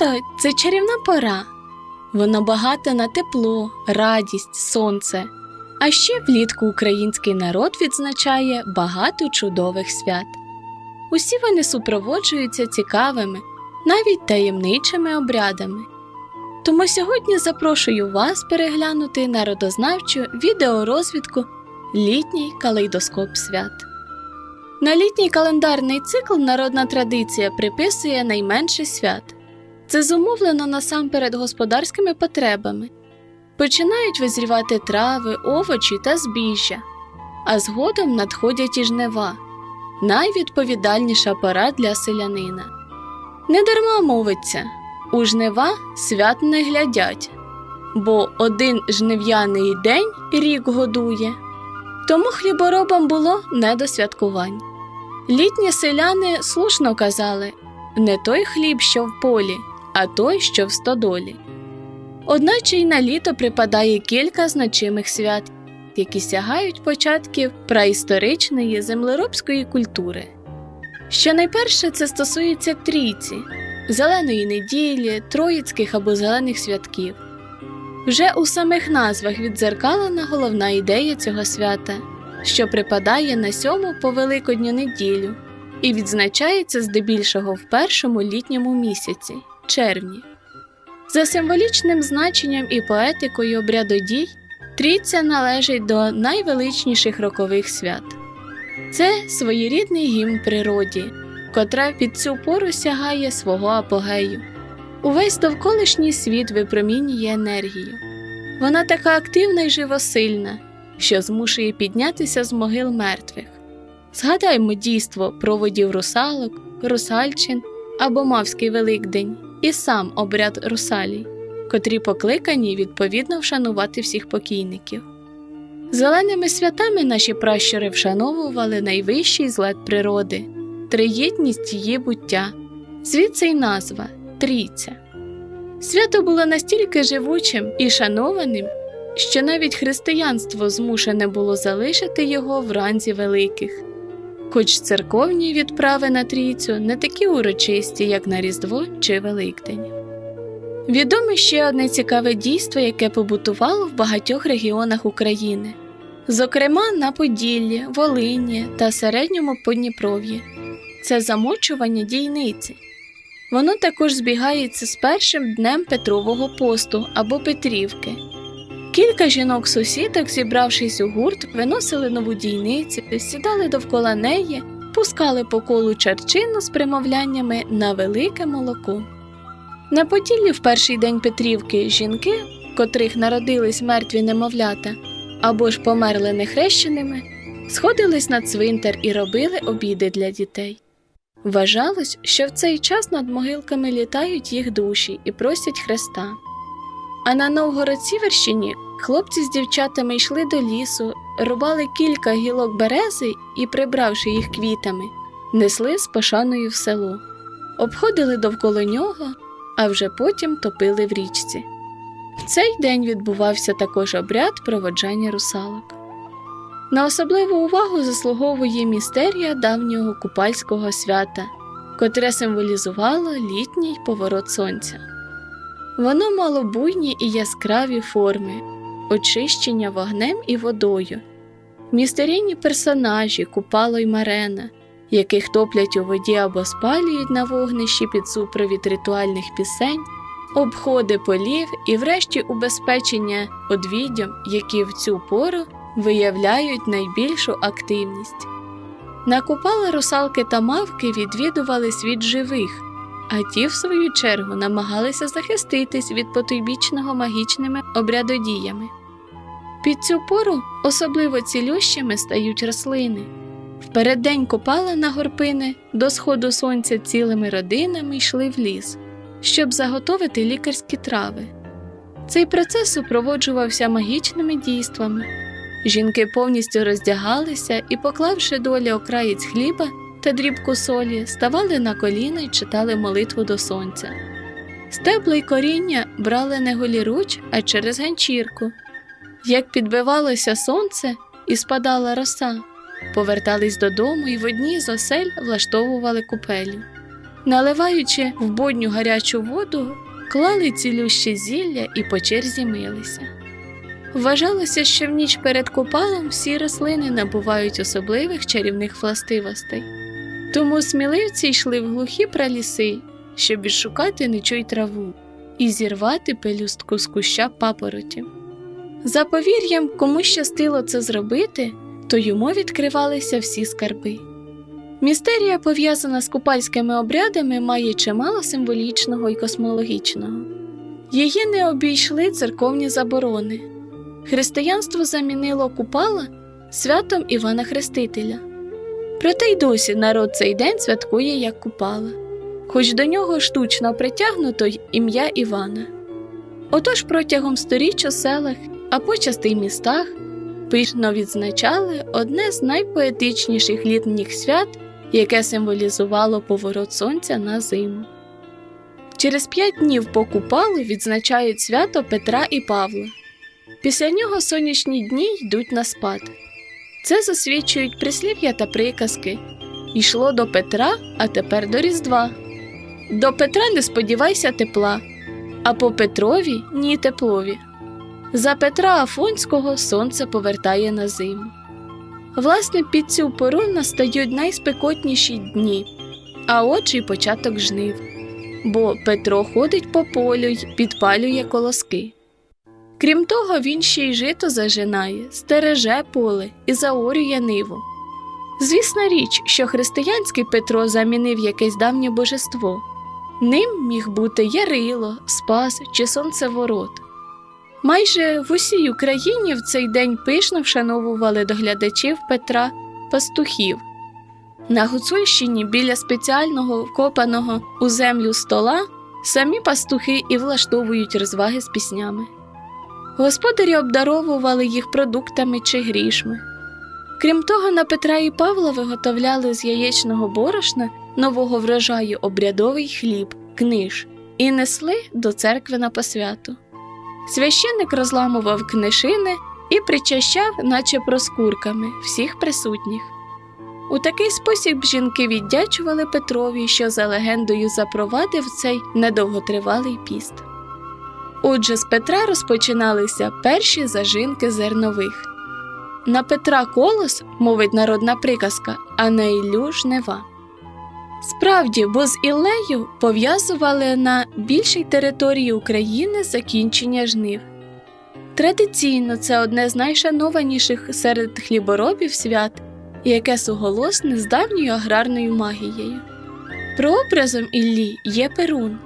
Літо це чарівна пора. Воно багате на тепло, радість, сонце. А ще влітку український народ відзначає багато чудових свят. Усі вони супроводжуються цікавими, навіть таємничими обрядами. Тому сьогодні запрошую вас переглянути народознавчу відеорозвідку Літній калейдоскоп свят. На літній календарний цикл народна традиція приписує найменше свят. Це зумовлено насамперед господарськими потребами. Починають визрівати трави, овочі та збіжжя, а згодом надходять і жнива найвідповідальніша пора для селянина. Недарма мовиться у жнива свят не глядять, бо один жнив'яний день рік годує. Тому хліборобам було не до святкувань. Літні селяни слушно казали не той хліб, що в полі, а той, що в стодолі. Одначе й на літо припадає кілька значимих свят, які сягають початків праісторичної землеробської культури. Щонайперше це стосується трійці, зеленої неділі, троїцьких або зелених святків. Вже у самих назвах віддзеркалена головна ідея цього свята, що припадає на сьому по Великодню неділю і відзначається здебільшого в першому літньому місяці червні. За символічним значенням і поетикою обрядодій трійця належить до найвеличніших рокових свят. Це своєрідний гімн природі, котра під цю пору сягає свого апогею. Увесь довколишній світ випромінює енергію. Вона така активна і живосильна, що змушує піднятися з могил мертвих. Згадаймо дійство проводів русалок, русальчин або Мавський Великдень і сам обряд русалій, котрі покликані відповідно вшанувати всіх покійників. Зеленими святами наші пращури вшановували найвищий злет природи, триєдність її буття, звідси й назва трійця. Свято було настільки живучим і шанованим, що навіть християнство змушене було залишити його в ранзі великих, хоч церковні відправи на трійцю не такі урочисті, як на Різдво чи Великдень. Відоме ще одне цікаве дійство, яке побутувало в багатьох регіонах України, зокрема на Поділлі, Волині та середньому Подніпров'ї це замочування дійниці. Воно також збігається з першим днем Петрового посту або Петрівки. Кілька жінок-сусідок, зібравшись у гурт, виносили нову дійницю, сідали довкола неї, пускали по колу чарчину з примовляннями на велике молоко. На Поділлі в перший день Петрівки жінки, котрих народились мертві немовлята або ж померли нехрещеними, сходились на цвинтар і робили обіди для дітей. Вважалось, що в цей час над могилками літають їх душі і просять хреста. А на Новгород-Сіверщині хлопці з дівчатами йшли до лісу, рубали кілька гілок берези і, прибравши їх квітами, несли з пошаною в село, обходили довкола нього, а вже потім топили в річці. В цей день відбувався також обряд проводжання русалок. На особливу увагу заслуговує містерія давнього купальського свята, котре символізувало літній поворот сонця. Воно мало буйні і яскраві форми, очищення вогнем і водою, містерійні персонажі, купало й марена, яких топлять у воді або спалюють на вогнищі під супровід ритуальних пісень, обходи полів і, врешті, убезпечення одвіддям, які в цю пору виявляють найбільшу активність. На купали русалки та мавки відвідували світ живих, а ті, в свою чергу, намагалися захиститись від потойбічного магічними обрядодіями. Під цю пору особливо цілющими стають рослини. В переддень купала на горпини до сходу сонця цілими родинами йшли в ліс, щоб заготовити лікарські трави. Цей процес супроводжувався магічними дійствами. Жінки повністю роздягалися і, поклавши долі окраєць хліба та дрібку солі, ставали на коліна й читали молитву до сонця. Стебла й коріння брали не голіруч, а через ганчірку. Як підбивалося сонце і спадала роса, повертались додому і в одній з осель влаштовували купелю. Наливаючи в бодню гарячу воду, клали цілюще зілля і по черзі милися. Вважалося, що в ніч перед купалом всі рослини набувають особливих чарівних властивостей. Тому сміливці йшли в глухі праліси, щоб відшукати нечуй траву і зірвати пелюстку з куща папороті. За повір'ям, кому щастило це зробити, то йому відкривалися всі скарби. Містерія, пов'язана з купальськими обрядами, має чимало символічного і космологічного. Її не обійшли церковні заборони. Християнство замінило купала святом Івана Хрестителя. Проте й досі народ цей день святкує як купала, хоч до нього штучно притягнуто ім'я Івана. Отож протягом сторіч у селах, а почасти й містах пишно відзначали одне з найпоетичніших літніх свят, яке символізувало поворот сонця на зиму. Через п'ять днів по купалу відзначають свято Петра і Павла. Після нього сонячні дні йдуть на спад. Це засвідчують прислів'я та приказки. Йшло до Петра, а тепер до Різдва. До Петра не сподівайся тепла, а по Петрові ні теплові. За Петра Афонського сонце повертає на зиму. Власне, під цю пору настають найспекотніші дні, а й початок жнив. Бо Петро ходить по полю й підпалює колоски. Крім того, він ще й жито зажинає, стереже поле і заорює ниву. Звісна річ, що християнський Петро замінив якесь давнє божество. Ним міг бути Ярило, Спас чи Сонцеворот. Майже в усій Україні в цей день пишно вшановували до глядачів Петра пастухів. На Гуцульщині біля спеціального вкопаного у землю стола самі пастухи і влаштовують розваги з піснями. Господарі обдаровували їх продуктами чи грішми. Крім того, на Петра і Павла виготовляли з яєчного борошна нового врожаю обрядовий хліб, книж і несли до церкви на посвяту. Священник розламував книшини і причащав, наче проскурками, всіх присутніх. У такий спосіб жінки віддячували Петрові, що за легендою запровадив цей недовготривалий піст. Отже, з Петра розпочиналися перші зажинки зернових. На Петра колос, мовить народна приказка, а на Іллю жнива. Справді, бо з Іллею пов'язували на більшій території України закінчення жнив. Традиційно це одне з найшанованіших серед хліборобів свят, яке суголосне з давньою аграрною магією. Прообразом Іллі є Перун,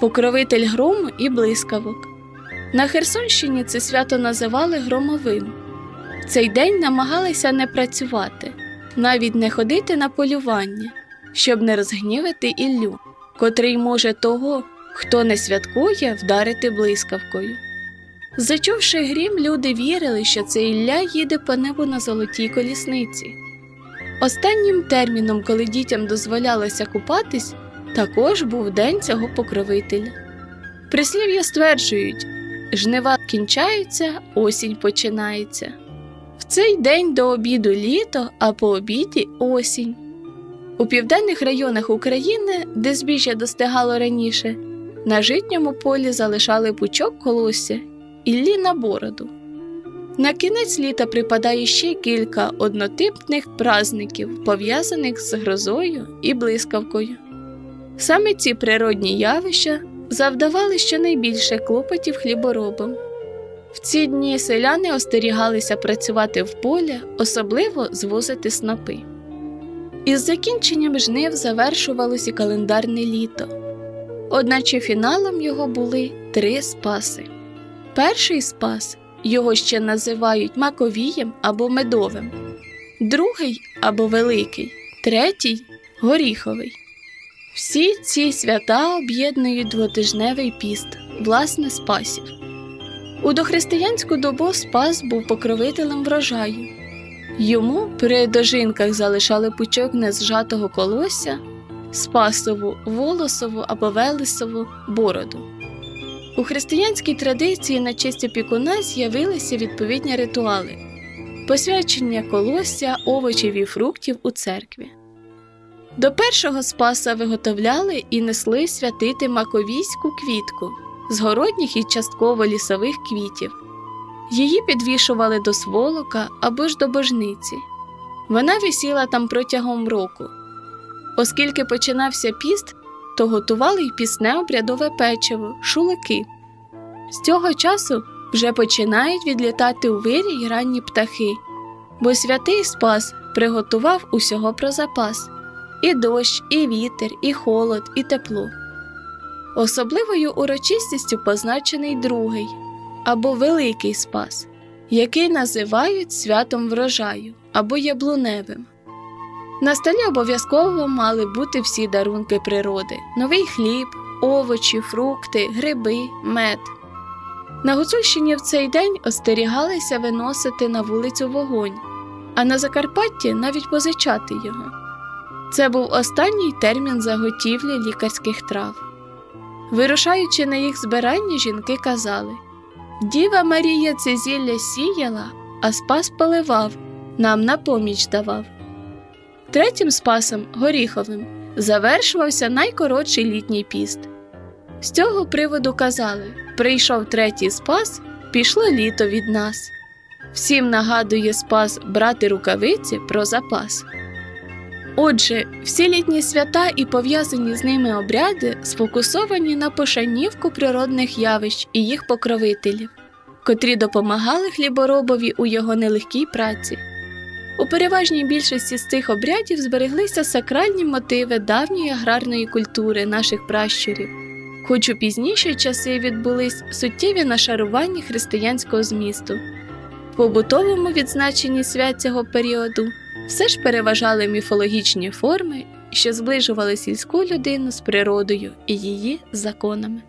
покровитель грому і блискавок. На Херсонщині це свято називали громовим. В цей день намагалися не працювати, навіть не ходити на полювання, щоб не розгнівити Іллю, котрий може того, хто не святкує, вдарити блискавкою. Зачувши грім, люди вірили, що це Ілля їде по небу на золотій колісниці. Останнім терміном, коли дітям дозволялося купатись, також був день цього покровителя. Прислів'я стверджують, жнива кінчаються, осінь починається. В цей день до обіду літо, а по обіді осінь. У південних районах України, де збіжжя достигало раніше, на житньому полі залишали пучок колосся іллі на бороду. На кінець літа припадає ще кілька однотипних празників, пов'язаних з грозою і блискавкою. Саме ці природні явища завдавали щонайбільше клопотів хліборобам. В ці дні селяни остерігалися працювати в полі, особливо звозити снопи. Із закінченням жнив завершувалось і календарне літо, одначе фіналом його були три спаси. Перший спас його ще називають маковієм або медовим, другий або великий, третій горіховий. Всі ці свята об'єднують двотижневий піст, власне, спасів. У дохристиянську добу спас був покровителем врожаю. Йому при дожинках залишали пучок незжатого колосся, спасову, волосову або велесову бороду. У християнській традиції на честь опікуна з'явилися відповідні ритуали посвячення колосся, овочів і фруктів у церкві. До першого спаса виготовляли і несли святити маковійську квітку з городніх і частково лісових квітів. Її підвішували до сволока або ж до божниці. Вона висіла там протягом року. Оскільки починався піст, то готували й пісне обрядове печиво, шулики. З цього часу вже починають відлітати у вирі й ранні птахи, бо святий Спас приготував усього про запас і дощ, і вітер, і холод, і тепло. Особливою урочистістю позначений другий або Великий Спас, який називають святом врожаю або яблуневим. На столі обов'язково мали бути всі дарунки природи: новий хліб, овочі, фрукти, гриби, мед. На Гуцульщині в цей день остерігалися виносити на вулицю вогонь, а на Закарпатті навіть позичати його. Це був останній термін заготівлі лікарських трав. Вирушаючи на їх збирання, жінки казали Діва Марія це зілля сіяла, а спас поливав, нам на поміч давав. Третім спасом горіховим завершувався найкоротший літній піст. З цього приводу казали прийшов третій спас, пішло літо від нас. Всім нагадує спас брати рукавиці про запас. Отже, всі літні свята і пов'язані з ними обряди сфокусовані на пошанівку природних явищ і їх покровителів, котрі допомагали хліборобові у його нелегкій праці. У переважній більшості з цих обрядів збереглися сакральні мотиви давньої аграрної культури наших пращурів, хоч у пізніші часи відбулись суттєві нашарування християнського змісту. В побутовому відзначенні свят цього періоду все ж переважали міфологічні форми, що зближували сільську людину з природою і її законами.